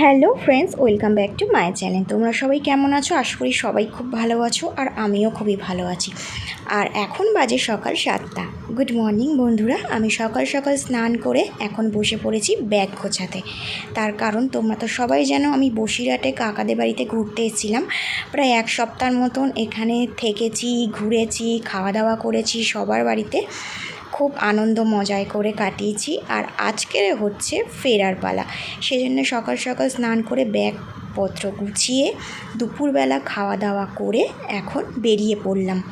Hello friends, welcome back to my channel. তোমরা সবাই কেমন আছো? আশা করি সবাই খুব ভালো আছো আর আমিও খুবই ভালো আছি। আর এখন বাজে সকাল সাতটা। গুড মর্নিং বন্ধুরা, আমি সকাল সকাল স্নান করে এখন বসে পড়েছি ব্যাগ গোছাতে। তার কারণ তোমরা তো সবাই জানো, আমি বসিরহাটে কাকাদের বাড়িতে ঘুরতে এসেছিলাম। প্রায় এক সপ্তাহ মতন এখানে থেকেছি, ঘুরেছি, খাওয়া দাওয়া করেছি সবার বাড়িতে। খুব আনন্দ মজায় করে কাটিয়েছি আর আজকের হচ্ছে ফেরার পালা। সেজন্য সকাল সকাল স্নান করে ব্যাগপত্র গুছিয়ে দুপুরবেলা খাওয়া দাওয়া করে এখন বেরিয়ে পড়লাম।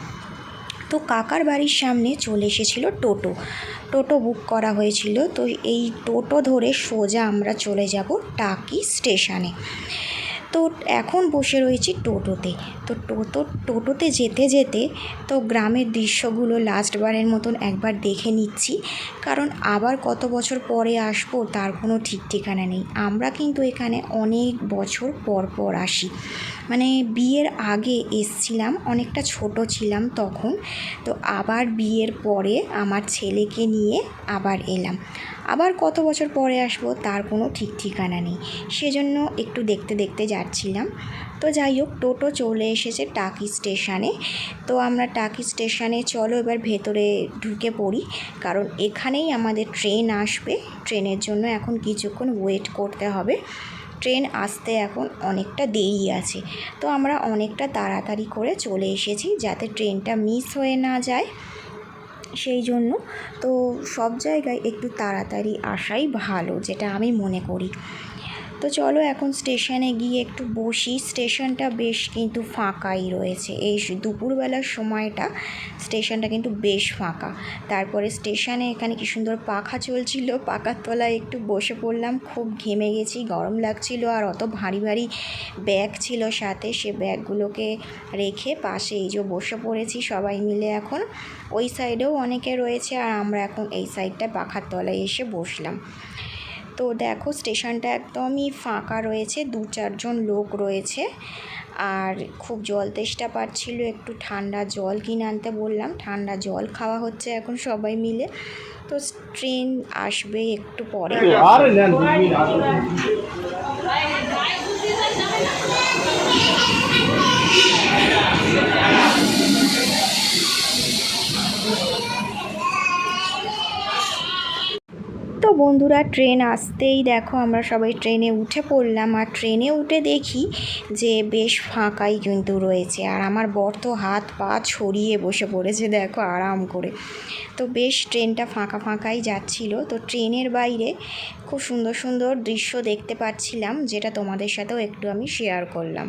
তো কাকার বাড়ির সামনে চলে এসেছিল টোটো। টোটো বুক করা হয়েছিল। তো এই টোটো ধরে সোজা আমরা চলে যাব টাকি স্টেশনে। তো এখন বসে রয়েছি টোটোতে। তো টোটো, টোটোতে যেতে যেতে তো গ্রামের দৃশ্যগুলো লাস্টবারের মতন একবার দেখে নিচ্ছি। কারণ আবার কত বছর পরে আসব তার কোনো ঠিক ঠিকানা নেই। আমরা কিন্তু এখানে অনেক বছর পর পর আসি। মানে বিয়ের আগে এসছিলাম, অনেকটা ছোট ছিলাম তখন। তো আবার বিয়ের পরে আমার ছেলেকে নিয়ে আবার এলাম। আবার কত বছর পরে আসব তার কোনো ঠিক ঠিকানা নেই। সেজন্য একটু দেখতে দেখতে যাচ্ছিলাম। তো যাই হোক, টোটো চলে এসেছে টাকি স্টেশনে। তো আমরা টাকি স্টেশনে চলো এবার ভেতরে ঢুকে পড়ি। কারণ এখানেই আমাদের ট্রেন আসবে। ট্রেনের জন্য এখন কিছুক্ষণ ওয়েট করতে হবে। ট্রেন আসতে এখন অনেকটা দেরি আছে। তো আমরা অনেকটা তাড়াতাড়ি করে চলে এসেছি যাতে ট্রেনটা মিস হয়ে না যায়। সেই জন্য। তো সব জায়গায় একটু তাড়াতাড়ি আসাই ভালো যেটা আমি মনে করি। তো চলো এখন স্টেশনে গিয়ে একটু বসি। স্টেশনটা বেশ কিন্তু ফাঁকাই রয়েছে। এই দুপুরবেলার সময়টা স্টেশনটা কিন্তু বেশ ফাঁকা। তারপরে স্টেশনে এখানে কি সুন্দর পাখা চলছিল। পাখার তলায় একটু বসে পড়লাম। খুব ঘেমে গেছি, গরম লাগছিল আর অত ভারী ভারী ব্যাগ ছিল সাথে। সে ব্যাগগুলোকে রেখে পাশে এই যে বসে পড়েছি সবাই মিলে এখন। ওই সাইডেও অনেকে রয়েছে আর আমরা এখন এই সাইডটা পাখার তলায় এসে বসলাম। তো দেখো স্টেশনটা একদমই ফাঁকা রয়েছে দু চারজন লোক রয়েছে আর খুব জল তেষ্টা পাচ্ছিল একটু ঠান্ডা জল কিনে আনতে বললাম ঠান্ডা জল খাওয়া হচ্ছে এখন সবাই মিলে তো ট্রেন আসবে একটু পরে তো বন্ধুরা ট্রেন আসতেই দেখো আমরা সবাই ট্রেনে উঠে পড়লাম আর ট্রেনে উঠে দেখি যে বেশ ফাঁকাই কিন্তু রয়েছে আর আমার বর তো হাত পা ছড়িয়ে বসে পড়েছে দেখো আরাম করে। তো বেশ ট্রেনটা ফাঁকা ফাঁকাই যাচ্ছিল। তো ট্রেনের বাইরে খুব সুন্দর সুন্দর দৃশ্য দেখতে পাচ্ছিলাম যেটা তোমাদের সাথেও একটু আমি শেয়ার করলাম।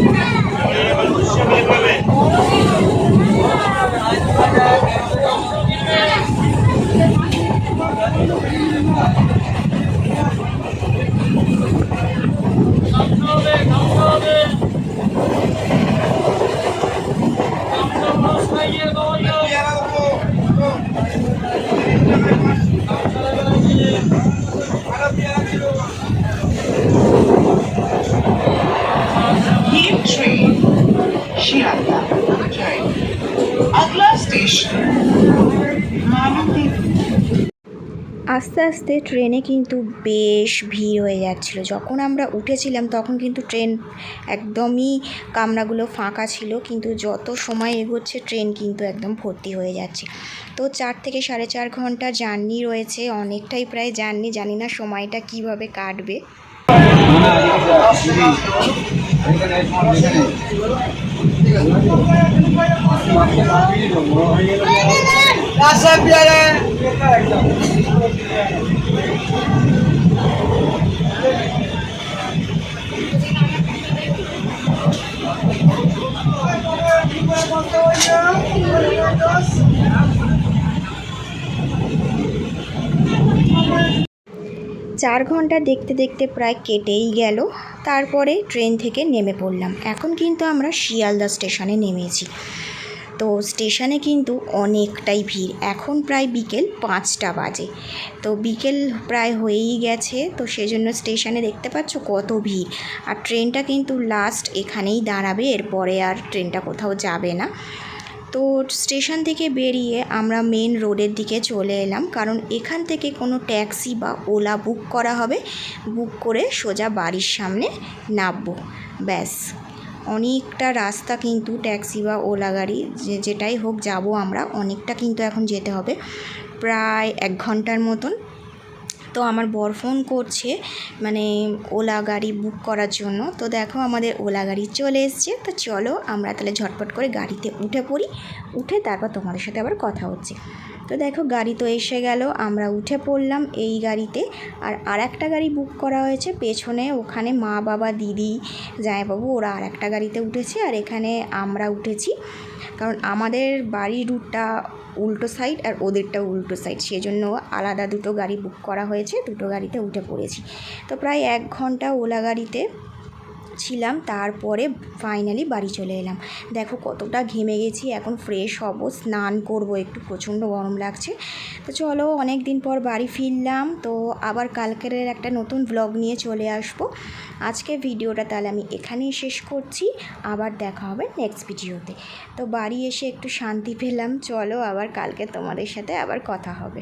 আস্তে আস্তে ট্রেনে কিন্তু বেশ ভিড় হয়ে যাচ্ছিল। যখন আমরা উঠেছিলাম তখন কিন্তু ট্রেন একদমই কামরাগুলো ফাঁকা ছিল, কিন্তু যত সময় এগোচ্ছে ট্রেন কিন্তু একদম ভর্তি হয়ে যাচ্ছে। তো চার থেকে সাড়ে চার ঘণ্টা জার্নি রয়েছে, অনেকটাই প্রায় জার্নি, জানি না সময়টা কীভাবে কাটবে। চার ঘণ্টা দেখতে দেখতে প্রায় কেটেই গেল, তারপরে ট্রেন থেকে নেমে পড়লাম। এখন কিন্তু আমরা শিয়ালদা স্টেশনে নেমেছি। তো স্টেশনে কিন্তু অনেকটাই ভিড়। এখন প্রায় বিকেল পাঁচটা বাজে। তো বিকেল প্রায় হয়েই গেছে, তো সেজন্য স্টেশনে দেখতে পাচ্ছ কত ভিড়। আর ট্রেনটা কিন্তু লাস্ট এখানেই দাঁড়াবে, এরপরে আর ট্রেনটা কোথাও যাবে না। তো স্টেশন থেকে বেরিয়ে আমরা মেন রোডের দিকে চলে এলাম, কারণ এখান থেকে কোনো ট্যাক্সি বা ওলা বুক করা হবে। বুক করে সোজা বাড়ির সামনে নামবো। ব্যাস। অনেকটা রাস্তা কিন্তু ট্যাক্সি বা ওলা গাড়ি, যে যেটাই হোক যাব আমরা, অনেকটা কিন্তু এখন যেতে হবে। প্রায় এক ঘণ্টার মতন। তো আমার বর ফোন করছে মানে ওলা গাড়ি বুক করার জন্য। তো দেখো আমাদের ওলা গাড়ি চলে এসছে। তো চলো আমরা তাহলে ঝটপট করে গাড়িতে উঠে পড়ি। উঠে তারপর তোমাদের সাথে আবার কথা হচ্ছে। তো দেখো গাড়ি তো এসে গেল, আমরা উঠে পড়লাম এই গাড়িতে। আর আর একটা গাড়ি বুক করা হয়েছে, পেছনে ওখানে মা বাবা, দিদি, জামাইবাবু, ওরা আর একটা গাড়িতে উঠেছে। আর এখানে আমরা উঠেছি। কারণ আমাদের বাড়ির রুটটা উল্টো সাইড আর ওদেরটা উল্টো সাইড। সেই জন্য আলাদা দুটো গাড়ি বুক করা হয়েছে, দুটো গাড়িতে উঠে পড়েছি। তো প্রায় এক ঘণ্টা ওলা গাড়িতে ছিলাম তারপরে ফাইনালি বাড়ি চলে এলাম। দেখো কতটা ঘেমে গেছি, এখন ফ্রেশ হব, স্নান করব, একটু প্রচণ্ড গরম লাগছে। তো চলো অনেক দিন পর বাড়ি ফিরলাম, তো আবার কালকের একটা নতুন ব্লগ নিয়ে চলে আসব। আজকে ভিডিওটা তাহলে আমি এখানেই শেষ করছি, আবার দেখা হবে নেক্সট ভিডিওতে। তো বাড়ি এসে একটু শান্তি পেলাম, চলো আবার কালকে তোমাদের সাথে আবার কথা হবে।